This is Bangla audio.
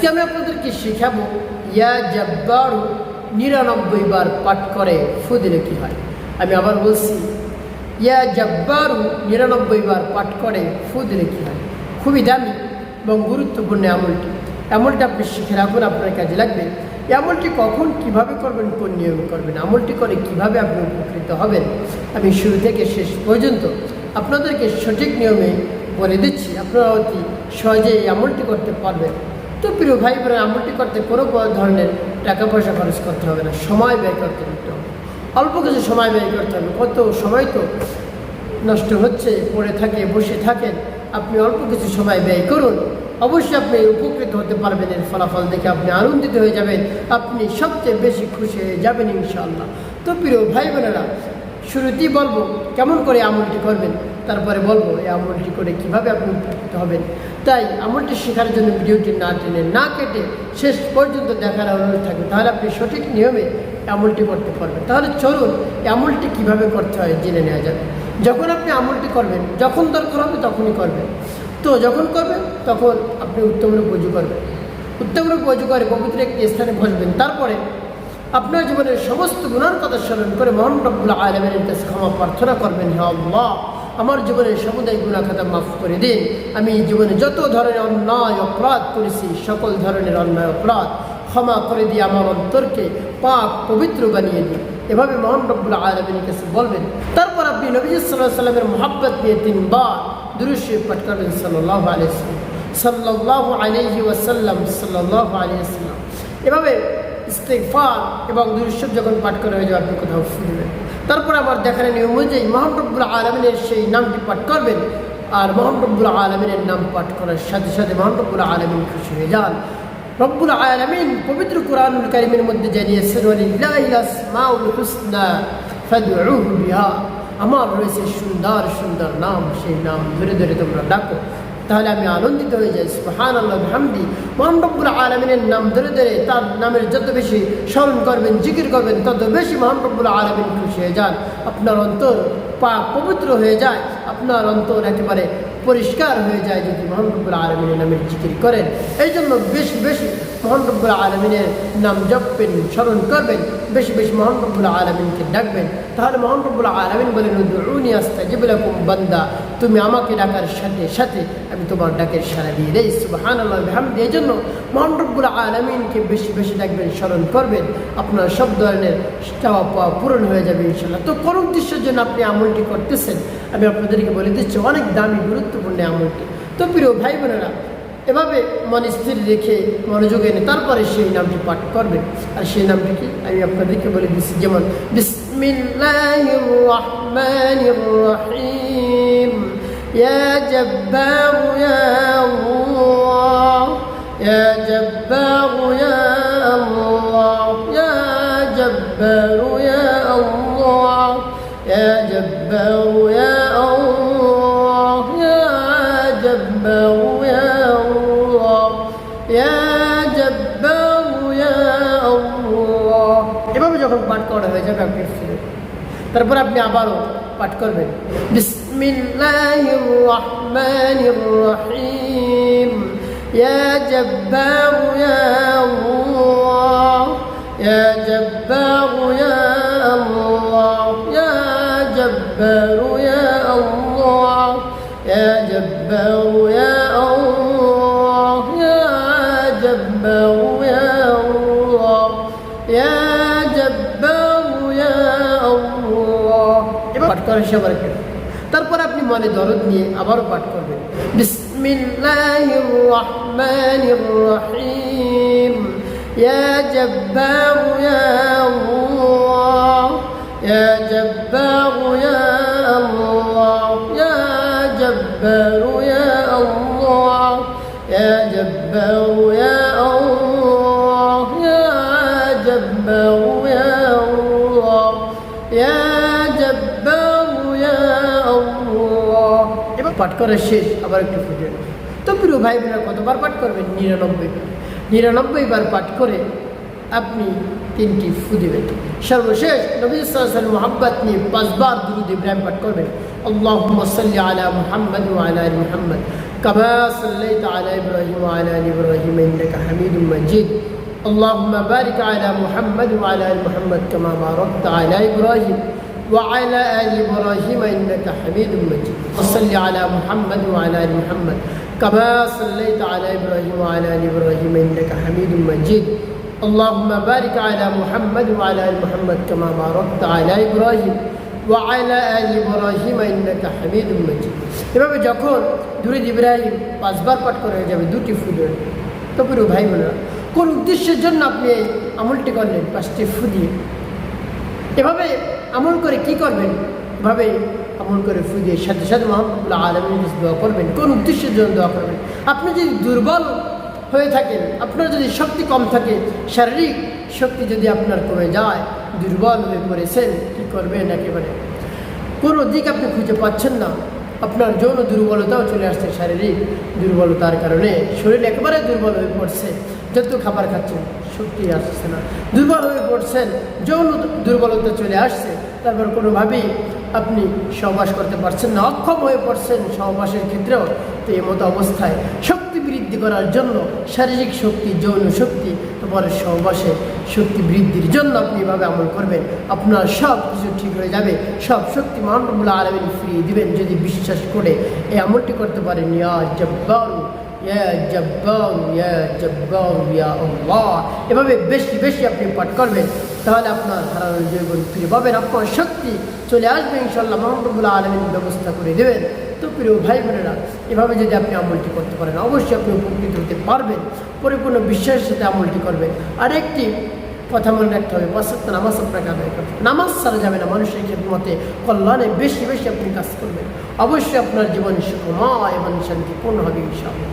আজকে আমি আপনাদেরকে শেখাবো, ইয়া জব্বারু নিরানব্বই বার পাঠ করে, ফু দিলে কি হয়? আমি আবার বলছি, ইয়া জব্বারু নিরানব্বই বার পাঠ করে, ফু দিলে কি হয়? খুবই দামি এবং গুরুত্বপূর্ণ আমলটি। আমলটি আপনি শিখে রাখুন, আপনার কাজে লাগবে। এই আমলটি কখন কীভাবে করবেন, কোন নিয়মে করবেন, আমলটি করে কীভাবে আপনি উপকৃত হবেন, আমি শুরু থেকে শেষ পর্যন্ত আপনাদেরকে সঠিক নিয়মে বলে দিচ্ছি। আপনারা অতি সহজে এই আমলটি করতে পারবেন। তো প্রিয় ভাই বোনের আমলটি করতে কোনো ধরনের টাকা পয়সা খরচ করতে হবে না, সময় ব্যয় করতে হবে। অল্প কিছু সময় ব্যয় করতে হবে। কত সময় তো নষ্ট হচ্ছে, পড়ে থাকে, বসে থাকেন, আপনি অল্প কিছু সময় ব্যয় করুন। অবশ্যই আপনি উপকৃত হতে পারবেন, এর ফলাফল দেখে আপনি আনন্দিত হয়ে যাবেন, আপনি সবচেয়ে বেশি খুশি হয়ে যাবেন ইনশাআল্লাহ। তো প্রিয় ভাই বোনেরা শুরুতেই বলব, কেমন করে আমলটি করবেন? তারপরে বলব, এই আমলটি করে কীভাবে আপনি উপকৃত হবেন? তাই আমলটি শেখার জন্য ভিডিওটি না টেনে, না কেটে শেষ পর্যন্ত দেখার অনুরোধ থাকবে। তাহলে আপনি সঠিক নিয়মে আমলটি করতে পারবেন। তাহলে চলুন আমলটি কীভাবে করতে হয় জেনে নেওয়া যাবে যখন আপনি আমলটি করবেন, যখন দরকার হবে তখনই করবেন। তো যখন করবেন, তখন আপনি উত্তম রূপ উজু করবেন। উত্তম রূপ উজু করে পবিত্র একটি স্থানে বসবেন। তারপরে আপনার জীবনের সমস্ত গুণার কথা স্মরণ করে মোহন আলমের কাছে ক্ষমা প্রার্থনা করবেন, হে আল্লাহ! আমার জীবনের সমুদায় গুণা খাতা মাফ করে দিন। আমি জীবনে যত ধরনের অন্যায়, অপরাধ করেছি, সকল ধরনের অন্যায়, অপরাধ ক্ষমা করে দিয়ে আমার অন্তরকে পাক, পবিত্র বানিয়ে দিন। এভাবে মোহন রব্বুল আলমের কাছে বলবেন। তারপর আপনি নবীজ সাল্লাহ সাল্লামের মোহাব্বত নিয়ে তিনবার দুরুশে পাঠ করবেন সাল্লাহ আলিয়াল্লাম সাল্লাহ আলহি ওয়াসাল্লাম সাল্লাহ আলিয়াল্লাম এভাবে ইস্তেকফার এবং দুরুশব যখন পাঠ করা হয়ে যাবে আপনি কোথাও তারপর আমার দেখার নিয়ম অনুযায়ী মোহাম্মবুল আলমিনের সেই নামটি পাঠ করবেন, আর মোহাম্মবুল আলমিনের নাম পাঠ করার সাথে সাথে মোহাম্মবুল আলমিন খুশি হয়ে যান। রব্বুল আলমিন পবিত্র কোরআনুল কারিমের মধ্যে জানিয়েছেন আমার রয়েছে সুন্দর সুন্দর নাম, সেই নাম ধরে ধরে তোমরা ডাকো। তাহলে আমি আনন্দিত হয়ে যাই। সুহান আল্লাহ হামদি মোহাম্মবুল আলমিনের নাম ধরে ধরে তার নামের যত বেশি স্মরণ করবেন, জিকির করবেন, তত বেশি মোহাম্মবুল আলমিন খুশি হয়ে যান। আপনার অন্তর পা পবিত্র হয়ে যায়। আপনার অন্তর একেবারে পরিষ্কার হয়ে যায় যদি মোহাম্মবুল আলমিনের নামের জিকির করেন। এই জন্য বেশ বেশি মোহাম্মবুল আলমিনের নাম জপবেন, স্মরণ করবেন, বেশি বেশি মোহাম্মবুল আলমিনকে ডাকবেন। তাহলে মোহাম্মবুল আলমিন বলেন উনি আস্তা জিবুলাকুম বান্দা, তুমি আমাকে ডাকার সাথে সাথে আমি তোমার ডাকের সারা দিয়ে দেই। সুবাহান আল্লাহ হামদি এই জন্য মোহাম্মবুল আলমিনকে বেশি বেশি ডাকবেন, স্মরণ করবেন। আপনার সব ধরনের চাওয়া পাওয়া পূরণ হয়ে যাবে ইনশাল্লাহ তো কোন উদ্দেশ্যের জন্য আপনি আমলটি করতেছেন। আমি আপনাদেরকে বলে দিচ্ছি, অনেক দামি গুরুত্বপূর্ণ আমলটি তো প্রিয় ভাই বোনেরা এভাবে মন স্থির রেখে মনোযোগ এনে তারপরে সেই নামটি পাঠ করবেন। আর সেই নামটি কি? আমি আপনাদেরকে বলে দিচ্ছি, যেমন রহিম ইয়া জব্বার ইয়া আল্লাহ, ইয়া জব্বার ইয়া আল্লাহ, ইয়া জব্বার এভাবে যখন পাঠ করা হয়ে যাবে আপনি তারপর আপনি আবারও পাঠ করবেন। বিসমিল্লাহির রহমানির রহিম। ইয়া জব্বার ইয়া আল্লাহ। ইয়া জব্বার ইয়া আল্লাহ। ইয়া জব্বার ইয়া আল্লাহ। ইয়া জব্বার এবার পাঠ করেন সবার তারপর আপনি মনে দরদ নিয়ে আবারও পাঠ করবেন। বিসমিল্লাহির রহমানির রহিম ইয়া জব্বার ইয়া আল্লাহ ইয়া জব্বার ইয়া আল্লাহ ইয়া জব্বার ইয়া আল্লাহ ইয়া জব্বার পাঠ করা শেষ আবার একটু ফুটে তো প্রিয় ভাই বোনেরা কতবার পাঠ করবেন নিরানব্বই বার নিরানব্বই বার পাঠ করে আপনি তিনটি ফু দেবেন সর্বশেষ নবী সাল মোহাম্মদ নিয়ে পাঁচবার দুরুদ ইব্রাহিম পাঠ করবেন আল্লাহ সাল্লি আলা মুহাম্মদ আলা আলী মুহাম্মদ كما صليت على إبراهيم وعلى آل إبراهيم إنك حميد مجيد اللهم بارك على محمد وعلى آل محمد كما باركت على إبراهيم وعلى آل إبراهيم إنك حميد مجيد وصل على محمد وعلى آل محمد كما صليت على إبراهيم وعلى آل إبراهيم إنك حميد مجيد اللهم بارك على محمد وعلى آل محمد كما باركت على إبراهيم وعلى آل إبراهيم إنك حميد مجيد এভাবে যখন দুরিদ ইব্রাহিম পাঁচবার পাঠ করা হয়ে যাবে দুটি ফুলের তো পুরো ভাই বোনেরা কোন উদ্দেশ্যের জন্য আপনি এই আমলটি করলেন পাঁচটি ফু দিয়ে এভাবে আমল করে কি করবেন? ভাবে আমল করে ফু দিয়ে সাথে সাথে মোহাম্মদুল্লাহ আলমীর কাছে দোয়া করবেন। কোন উদ্দেশ্যের জন্য দোয়া করবেন? আপনি যদি দুর্বল হয়ে থাকেন, আপনার যদি শক্তি কম থাকে, শারীরিক শক্তি যদি আপনার কমে যায়, দুর্বল হয়ে পড়েছেন, কী করবেন একেবারে? কোনো দিক আপনি খুঁজে পাচ্ছেন না। আপনার যৌন দুর্বলতাও চলে আসছে শারীরিক দুর্বলতার কারণে। শরীর একেবারে দুর্বল হয়ে পড়ছে। যত খাবার খাচ্ছেন শক্তি আসছে না। দুর্বল হয়ে পড়ছেন, যৌন দুর্বলতা চলে আসছে, তারপর কোনোভাবেই আপনি সহবাস করতে পারছেন না, অক্ষম হয়ে পড়ছেন সহবাসের ক্ষেত্রেও। তো এই মতো অবস্থায় শক্তি বৃদ্ধি করার জন্য শারীরিক শক্তি, যৌন শক্তি, তারপরে সহবাসে শক্তি বৃদ্ধির জন্য আপনি এভাবে আমল করবেন। আপনার সব কিছু ঠিক হয়ে যাবে, সব শক্তি মহানবুল্লাহ আলমিন ফিরিয়ে দিবেন যদি বিশ্বাস করে এই আমলটি করতে পারেন। ইয়া জব্বারু এভাবে বেশি বেশি আপনি পাঠ করবেন, তাহলে আপনার হারানোর জীবন ফিরে পাবেন। আপনার শক্তি চলে আসবে ইনশাল্লাহ মোহাম্মদুল্লাহ আলমিন ব্যবস্থা করে দেবেন। তো প্রিয় ভাই বোনেরা, এভাবে যদি আপনি আমলটি করতে পারেন, অবশ্যই আপনি উপকৃত হতে পারবেন। পরিপূর্ণ বিশ্বাসের সাথে আমলটি করবেন। আরেকটি কথা মনে রাখতে হবে পাঁচত্ব নামাজ আপনাকে আদায় করতে। নামাজ ছাড়া যাবে না, মানুষের মতে কল্যাণে বেশি বেশি আপনি কাজ করবেন। অবশ্যই আপনার জীবন সুখময় এবং শান্তিপূর্ণ হবে, ইনশাআল্লাহ।